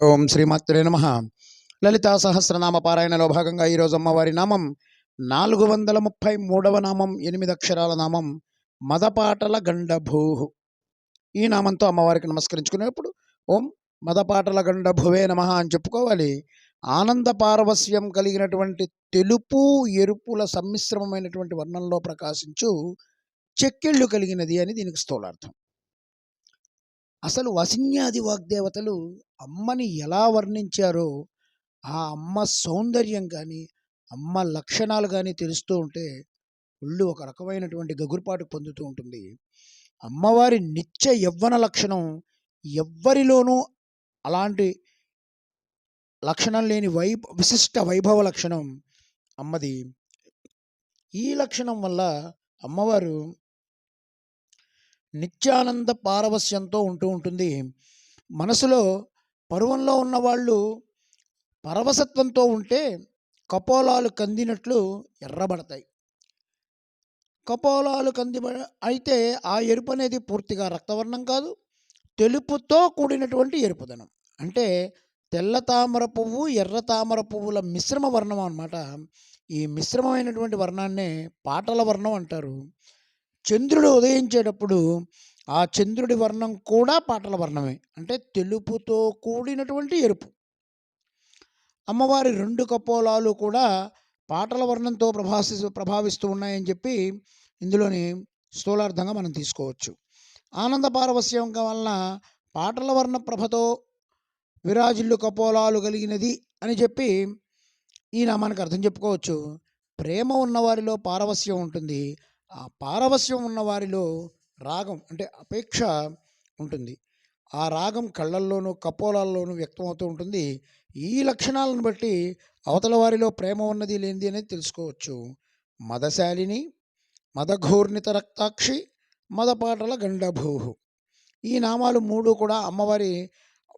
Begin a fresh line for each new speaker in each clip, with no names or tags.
ఓం శ్రీమాత్రే నమ. లలితా సహస్రనామ పారాయణలో భాగంగా ఈరోజు అమ్మవారి నామం నాలుగు వందల ముప్పై మూడవ నామం ఎనిమిది అక్షరాల నామం మదపాటల గండభూ ఈ నామంతో అమ్మవారికి నమస్కరించుకునేప్పుడు ఓం మదపాటల గండభువే నమ అని చెప్పుకోవాలి. ఆనంద పారవస్యం కలిగినటువంటి తెలుపు ఎరుపుల సమ్మిశ్రమమైనటువంటి వర్ణంలో ప్రకాశించు చెక్కిళ్ళు కలిగినది అని దీనికి స్థూలార్థం. అసలు వసిన్యాది వాగ్దేవతలు అమ్మని ఎలా వర్ణించారో ఆ అమ్మ సౌందర్యం కానీ అమ్మ లక్షణాలు కానీ తెలుస్తూ ఉంటే ఒళ్ళు ఒక రకమైనటువంటి గగురుపాటు పొందుతూ ఉంటుంది. అమ్మవారి నిత్య యవ్వన లక్షణం ఎవ్వరిలోనూ అలాంటి లక్షణం లేని వై విశిష్ట వైభవ లక్షణం అమ్మది. ఈ లక్షణం వల్ల అమ్మవారు నిత్యానంద పారవస్యంతో ఉంటూ ఉంటుంది. మనసులో పరువంలో ఉన్నవాళ్ళు పరవసత్వంతో ఉంటే కపోలాలు కందినట్లు ఎర్రబడతాయి. కపోలాలు కంది అయితే ఆ ఎరుపు అనేది పూర్తిగా రక్తవర్ణం కాదు. తెలుపుతో కూడినటువంటి ఎరుపుదనం. అంటే తెల్ల తామర పువ్వు ఎర్ర తామర పువ్వుల మిశ్రమ వర్ణం అనమాట ఈ మిశ్రమమైనటువంటి వర్ణాన్నే పాటల వర్ణం అంటారు. చంద్రుడు ఉదయించేటప్పుడు ఆ చంద్రుడి వర్ణం కూడా పాటల వర్ణమే. అంటే తెలుపుతో కూడినటువంటి ఎరుపు. అమ్మవారి రెండు కపోలాలు కూడా పాటల వర్ణంతో ప్రభాసి ప్రభావిస్తూ ఉన్నాయని చెప్పి ఇందులోని స్థూలార్థంగా మనం తీసుకోవచ్చు. ఆనంద పారవస్యం వలన పాటల వర్ణ ప్రభతో విరాజిల్లు కపోలాలు కలిగినది అని చెప్పి ఈ నామానికి అర్థం చెప్పుకోవచ్చు. ప్రేమ ఉన్నవారిలో పారవస్యం ఉంటుంది. ఆ పారవస్యం ఉన్న వారిలో రాగం అంటే అపేక్ష ఉంటుంది. ఆ రాగం కళ్ళల్లోనూ కపోలాల్లోనూ వ్యక్తమవుతూ ఉంటుంది. ఈ లక్షణాలను బట్టి అవతల వారిలో ప్రేమ ఉన్నది లేనిది అనేది తెలుసుకోవచ్చు. మదశాలిని మదఘూర్ణిత రక్తాక్షి మదపాటల గండభూ ఈ నామాలు మూడు కూడా అమ్మవారి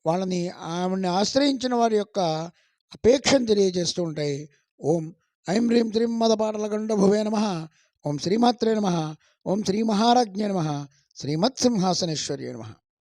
వాళ్ళని ఆమెని ఆశ్రయించిన వారి యొక్క అపేక్షను తెలియజేస్తూ ఉంటాయి. ఓం ఐం హ్రీం త్రీం మదపాటల గండభువే నమ. ఓం శ్రీమాత్రే నమ ఓం శ్రీ మహారాజ్ఞే నమ శ్రీమత్సింహాసనేశ్వర్యే నమ